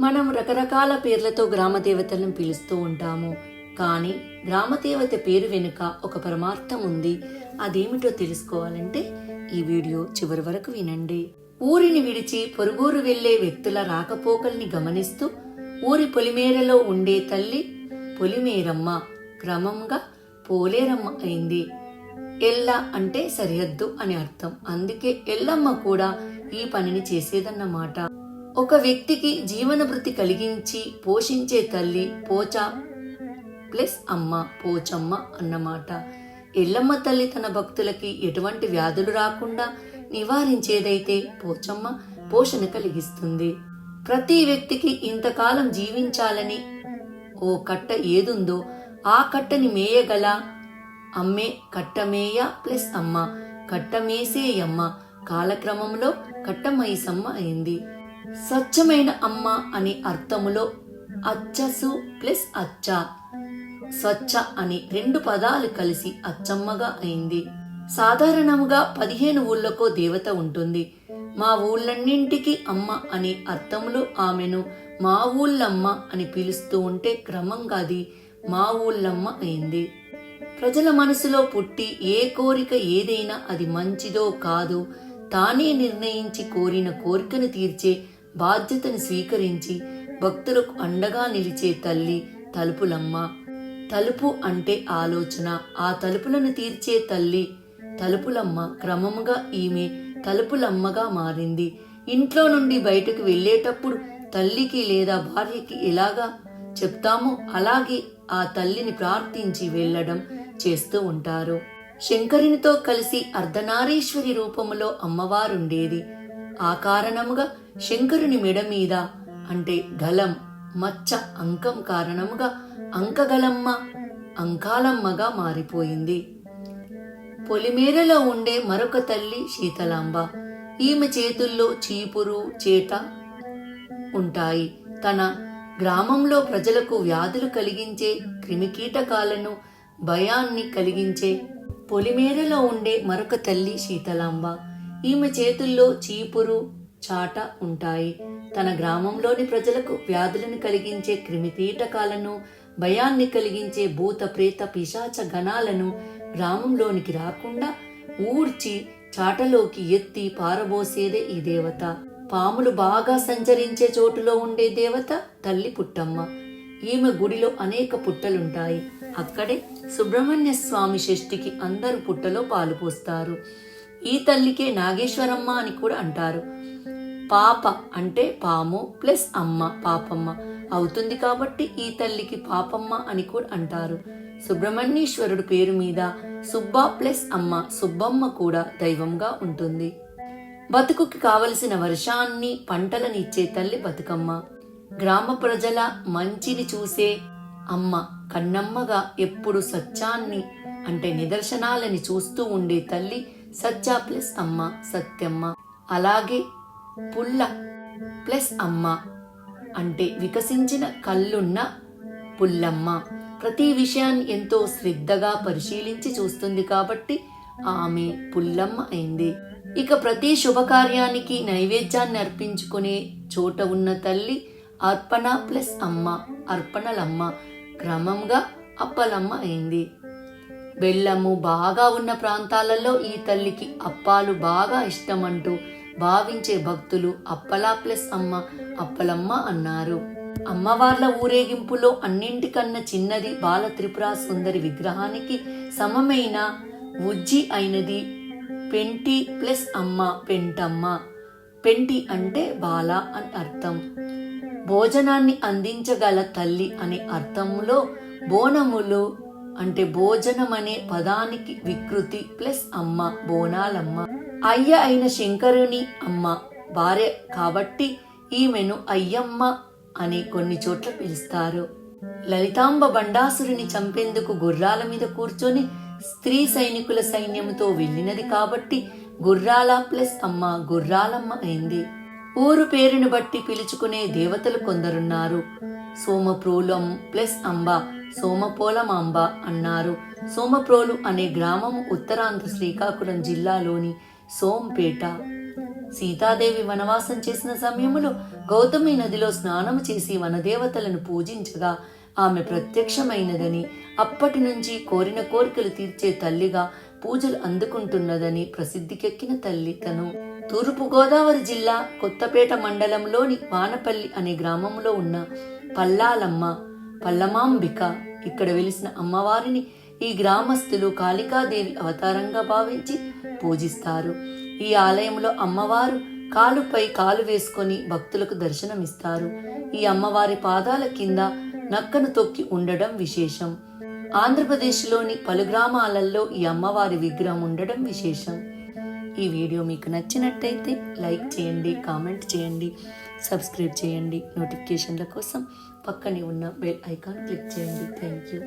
మనం రకరకాల పేర్లతో గ్రామ దేవతలను పిలుస్తూ ఉంటాము. కానీ గ్రామదేవత పేరు వెనుక ఒక పరమార్థం ఉంది. అదేమిటో తెలుసుకోవాలంటే ఈ వీడియో చివరి వరకు వినండి. ఊరిని విడిచి పొరుగురు వెళ్ళే వ్యక్తుల రాకపోకల్ని గమనిస్తూ ఊరి పొలిమేరలో ఉండే తల్లి పొలిమేరమ్మ క్రమంగా పోలేరమ్మ అయింది. ఎల్ల అంటే సరిహద్దు అని అర్థం. అందుకే ఎల్లమ్మ కూడా ఈ పనిని చేసేదన్నమాట. ఒక వ్యక్తికి జీవనభృతి కలిగించి పోషించే తల్లి పోచ ప్లస్ అమ్మ పోచమ్మ అన్నమాట. ఎల్లమ్మ తల్లి తన భక్తులకి ఎటువంటి వ్యాధులు రాకుండా నివారించేదైతే పోచమ్మ పోషణ కలిగిస్తుంది. ప్రతి వ్యక్తికి ఇంతకాలం జీవించాలని ఓ కట్ట ఏదుందో ఆ కట్టని మేయగల అమ్మే కట్టమేయ ప్లస్ అమ్మ కట్టమేసేయమ్మ కాలక్రమంలో కట్టమైసమ్మ అయింది. స్వచ్ఛమైన అమ్మ అనే అర్థములో అచ్చసు ప్లస్ అచ్చ. స్వచ్ఛ అని రెండు పదాలు కలిసి అచ్చమ్మగా అయింది. సాధారణంగా పదిహేను ఊళ్ళకో దేవత ఉంటుంది. మా ఊళ్ళన్నింటికి అమ్మ అనే అర్థములో ఆమెను మా ఊళ్ళమ్మ అని పిలుస్తూ ఉంటే క్రమంగా అది మా ఊళ్ళమ్మ అయింది. ప్రజల మనసులో పుట్టి ఏ కోరిక ఏదైనా అది మంచిదో కాదో తానే నిర్ణయించి కోరిన కోరికను తీర్చే బాధ్యతను స్వీకరించి భక్తులకు అండగా నిలిచే తల్లి తలుపులమ్మ. తలుపు అంటే ఆలోచన. ఆ తలుపులను తీర్చే తల్లి తలుపులమ్మ క్రమముగా ఈమె తలుపులమ్మగా మారింది. ఇంట్లో నుండి బయటకు వెళ్ళేటప్పుడు తల్లికి లేదా భార్యకి ఎలాగా చెప్తామో అలాగే ఆ తల్లిని ప్రార్థించి వెళ్ళడం చేస్తూ ఉంటారు. శంకరునితో కలిసి అర్ధనారీశ్వరి రూపములో అమ్మవారుండేది. ఆ కారణముగా శంకరుని మెడ మీద అంటే గలం మచ్చ అంకం కారణముగా అంకగలమ్మ అంకాలమ్మగా మారిపోయింది. పొలిమేరలో ఉండే మరొక తల్లి శీతలాంబ. ఈమె చేతుల్లో చీపురు చేట ఉంటాయి. తన గ్రామంలో ప్రజలకు వ్యాధులు కలిగించే క్రిమికీటకాలను భయాన్ని కలిగించే పొలిమేరలో ఉండే మరొక తల్లి శీతలాంబ. ఈమె చేతుల్లో చీపురు చాట ఉంటాయి. తన గ్రామంలోని ప్రజలకు వ్యాధులను కలిగించే క్రిమికీటకాలను భయాన్ని కలిగించే భూత ప్రేత పిశాచ గణాలను గ్రామంలోనికి రాకుండా ఊడ్చి చాటలోకి ఎత్తి పారబోసేదే ఈ దేవత. పాములు బాగా సంచరించే చోటులో ఉండే దేవత తల్లి పుట్టమ్మ. ఈమె గుడిలో అనేక పుట్టలుంటాయి. అక్కడే సుబ్రహ్మణ్య స్వామి షష్ఠికి అందరు పుట్టలో పాలు పోస్తారు. ఈ తల్లికే నాగేశ్వరమ్మ అని కూడా అంటారు. పాప అంటే పాము ప్లస్ అమ్మ పాపమ్మ అవుతుంది కాబట్టి ఈ తల్లికి పాపమ్మ అని కూడా అంటారు. సుబ్రహ్మణ్యేశ్వరుడు పేరు మీద సుబ్బ ప్లస్ అమ్మ సుబ్బమ్మ కూడా దైవంగా ఉంటుంది. బతుకుకి కావలసిన వర్షాన్ని పంటలను ఇచ్చే తల్లి బతుకమ్మ. గ్రామ ప్రజల మంచిని చూసే అమ్మ కన్నమ్మగా ఎప్పుడు సత్యాన్ని అంటే నిదర్శనాలని చూస్తూ ఉండే తల్లి సత్య ప్లస్ అమ్మ సత్యమ్మ. అలాగే పుల్ల ప్లస్ అమ్మ అంటే వికసించిన కళ్ళున్న పుల్లమ్మ. ప్రతి విషయాన్ని ఎంతో శ్రద్ధగా పరిశీలించి చూస్తుంది కాబట్టి ఆమె పుల్లమ్మ అయింది. ఇక ప్రతి శుభకార్యానికి నైవేద్యాన్ని అర్పించుకునే చోట ఉన్న తల్లి అర్పణ ప్లస్ అమ్మ అర్పణలమ్మ క్రమంగా అప్పలమ్మ అయింది. బెల్లము బాగా ఉన్న ప్రాంతాలలో ఈ తల్లికి అప్పాలు బాగా ఇష్టమంటూ భావించే భక్తులు అప్పలా ప్లస్ అమ్మ అప్పలమ్మ అన్నారు. అమ్మవార్ల ఊరేగింపులో అన్నింటికన్నా చిన్నది బాల త్రిపుర సుందరి విగ్రహానికి సమమైన ఉజ్జి అయినది పెంటి ప్లస్ అమ్మ పెంటమ్మ. పెంటి అంటే బాల అని అర్థం. భోజనాన్ని అందించగల తల్లి అనే అర్థంలో బోనములు అంటే భోజనం అనే పదానికి వికృతి ప్లస్ అమ్మ బోనాలమ్మ. అయ్య అయిన శంకరుని అమ్మ భార్య కాబట్టి ఈమెను అయ్యమ్మ అని కొన్ని చోట్ల పిలుస్తారు. లలితాంబ బండాసురుని చంపేందుకు గుర్రాల మీద కూర్చొని స్త్రీ సైనికుల సైన్యంతో వెళ్ళినది కాబట్టి గుర్రాల ప్లస్ అమ్మ గుర్రాలమ్మ అయింది. ఊరు పేరును బట్టి పిలుచుకునే దేవతలు కొందరున్నారు. సోమప్రూలం ప్లస్ అంబ సోమపోలమాంబ అన్నారు. సోమప్రోలు అనే గ్రామం ఉత్తరాంధ్ర శ్రీకాకుళం జిల్లాలోని సోంపేట. సీతాదేవి వనవాసం చేసిన సమయంలో గౌతమి నదిలో స్నానం చేసి వనదేవతలను పూజించగా ఆమె ప్రత్యక్షమైనదని అప్పటి నుంచి కోరిన కోరికలు తీర్చే తల్లిగా పూజలు అందుకుంటున్నదని ప్రసిద్ధికెక్కిన తల్లి తను. తూర్పు గోదావరి జిల్లా కొత్తపేట మండలంలోని వానపల్లి అనే గ్రామంలో ఉన్న పల్లాలమ్మ పల్లమాంబిక. ఇక్కడ వెలిసిన అమ్మవారిని ఈ గ్రామస్తులు కాళికాదేవి అవతారంగా భావించి పూజిస్తారు. ఈ ఆలయంలో అమ్మవారు కాలుపై కాలు వేసుకొని భక్తులకు దర్శనమిస్తారు. ఈ అమ్మవారి పాదాల కింద నక్కను తొక్కి ఉండడం విశేషం. ఆంధ్రప్రదేశ్లోని పలు గ్రామాలలో ఈ అమ్మవారి విగ్రహం ఉండడం విశేషం. ఈ వీడియో మీకు నచ్చినట్టయితే లైక్ చేయండి కామెంట్ చేయండి సబ్స్క్రైబ్ చేయండి. నోటిఫికేషన్ల కోసం పక్కనే ఉన్న బెల్ ఐకాన్ క్లిక్ చేయండి. Thank you.